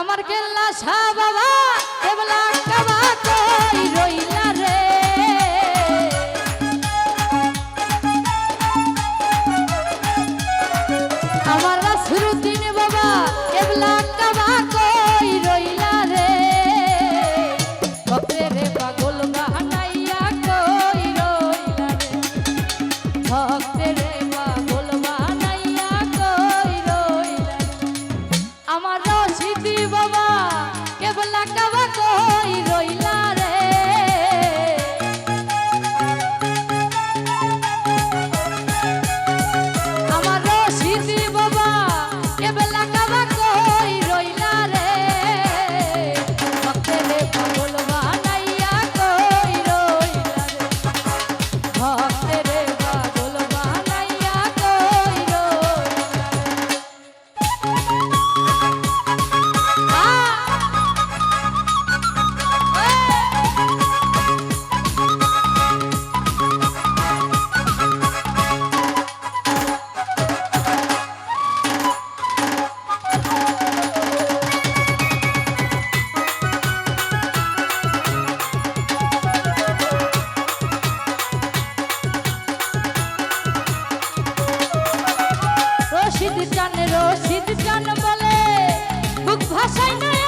আমার কেল্লা শাহ বাবা কেবলা রশিদ চান রশিদ চান বলে বুক ভাষায় না